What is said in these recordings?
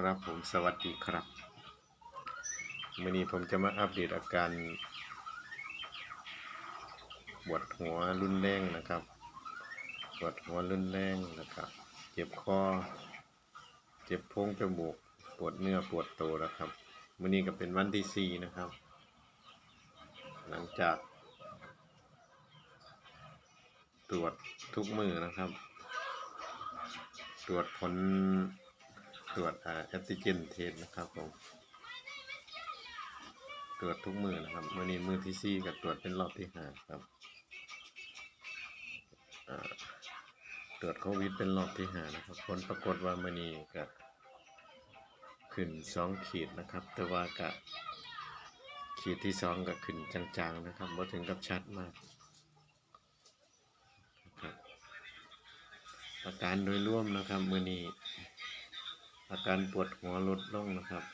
ครับผมสวัสดีครับวันนี้ผมจะมาอัปเดตอาการปวดหัวรุนแรงนะครับปวดหัวรุนแรงนะครับ เจ็บคอ เจ็บโพงจมูก ปวดเนื้อปวดตัวนะครับวันนี้ก็เป็นวันที่สี่นะครับ หลังจาก ตรวจทุกมือนะครับ ตรวจผล ตรวจแอนติเจนเทสนะครับผมตรวจทุกมือนะครับมือนี้มือที่สี่กับตรวจเป็นรอบที่ห้าครับตรวจโควิดเป็นรอบที่ห้านะครับ ผลปรากฏว่ามือนี้ก็ขึ้นสองขีดนะครับ แต่ว่ากะขีดที่สองก็ขึ้นจางๆนะครับบ่ถึงกับชัดมากอาการโดยร่วมนะครับมือนี้ อาการปวดหัวลดลงนะครับ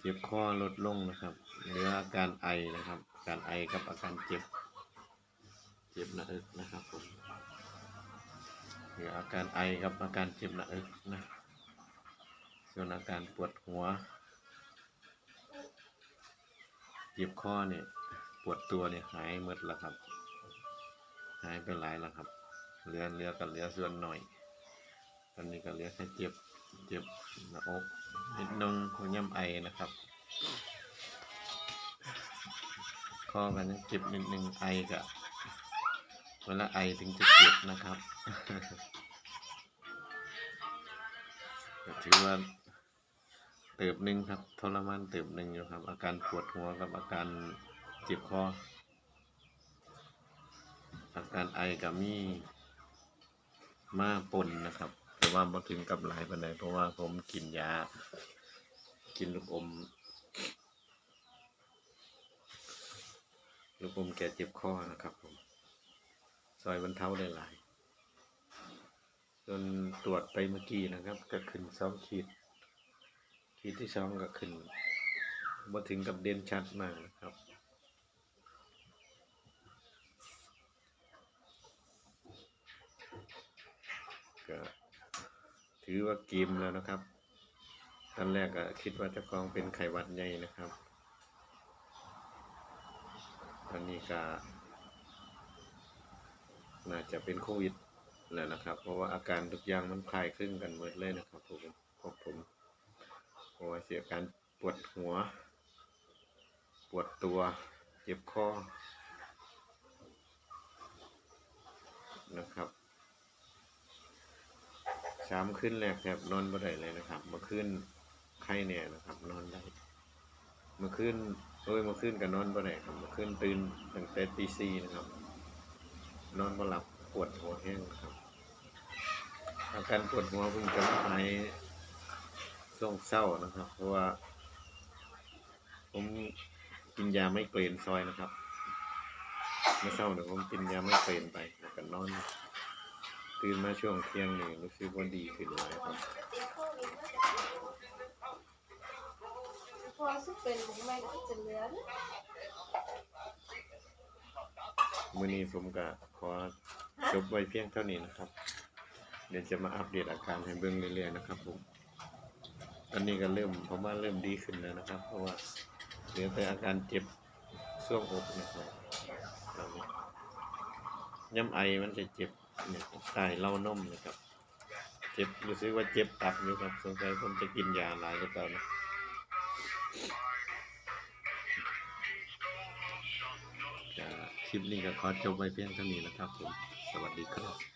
เจ็บคอลดลงนะครับเหลืออาการไอนะครับ การไอกับอาการเจ็บ เจ็บหน้าอกนะครับผมเหลืออาการไอกับอาการเจ็บหน้าอกนะ ส่วนอาการปวดหัว เจ็บคอเนี่ยปวดตัวเนี่ยหายหมดแล้วครับ หายไปหลายแล้วครับเหลือเหลือกับเหลือส่วนหน่อย ตอนนี้ก็เหลือแค่เจ็บ เจ็บหน้าอกนิดนึงหัวย่ำไอนะครับคอกันเจ็บนิดนึงไอกะเวลาไอถึงจะเจ็บนะครับถือว่าเติบหนึ่งครับทรมานเติบหนึ่งอยู่ครับ อาการปวดหัวกับอาการเจ็บคอ อาการไอกับมีมาปนนะครับ ว่าบ่ถึงกับหลายปานใดเพราะว่าผมกินยา กินลูกอม ลูกอมแก้เจ็บคอนะครับผม ซอยบรรเทาได้หลาย จนตรวจไปเมื่อกี้นะครับ ก็ขึ้นสองขีด ขีดที่สองก็ขึ้นมาถึงกับเด่นชัดมากนะครับ ถือว่าเกมแล้วนะครับ ตอนแรกก็คิดว่าเจะคองเป็นไข้หวัดใหญ่นะครับ ตอนนี้ก็น่าจะเป็นโควิดแล้วนะครับ เพราะว่าอาการทุกอย่างมันคลายคลึงกันหมดเลยนะครับผมพวกผมเพราะว่าเสียการปวดหัว ปวดตัว เจ็บคอนะครับามขึ้นแรกแทบนอนบ่ได้เลยนะครับมื่อคืนไข้เนี่ยนะครับ นอนได้มื่อคืนโอ้ยมื่อคืนก็นอนบ่ได้ครับมื่อคืนตื่นตั้งแต่ตีสี่นะครับ นอนบ่หลับปวดหัวแห้งครับอาการปวดหัวเพิ่งจะหายช่วงเศร้านะครับ เพราะว่า ผมกินยาไม่เกรนซอยนะครับเมื่อเช้าเนี่ยผมกินยาไม่เกรนไปแล้วก็นอน ตื่นมาช่วงเที่ยงนี่รู้สึกว่าดีขึ้นหลายครับพอสุดเป็นหรือไม่ก็จะเหลือนะมื่อนี้ผมก็ขอจบไว้เพียงเท่านี้นะครับ เดี๋ยวจะมาอัปเดตอาการให้เบิ่งเรื่อยๆนะครับผมตอนนี้ก็เริ่มผมว่าเริ่มดีขึ้นแล้วนะครับ เพราะว่าเหลือแต่อาการเจ็บช่วงอกนะครับตอนนี้ย้ำไอมันจะเจ็บ เนี่ยตายเล่านมนะครับเจ็บรู้สึกว่าเจ็บตับอยู่ครับสงสัยผมจะกินยาหลายหรือเปล่านะคลิปนี้ก็ขอจบไว้เพียงเท่านี้นะครับผม สวัสดีครับ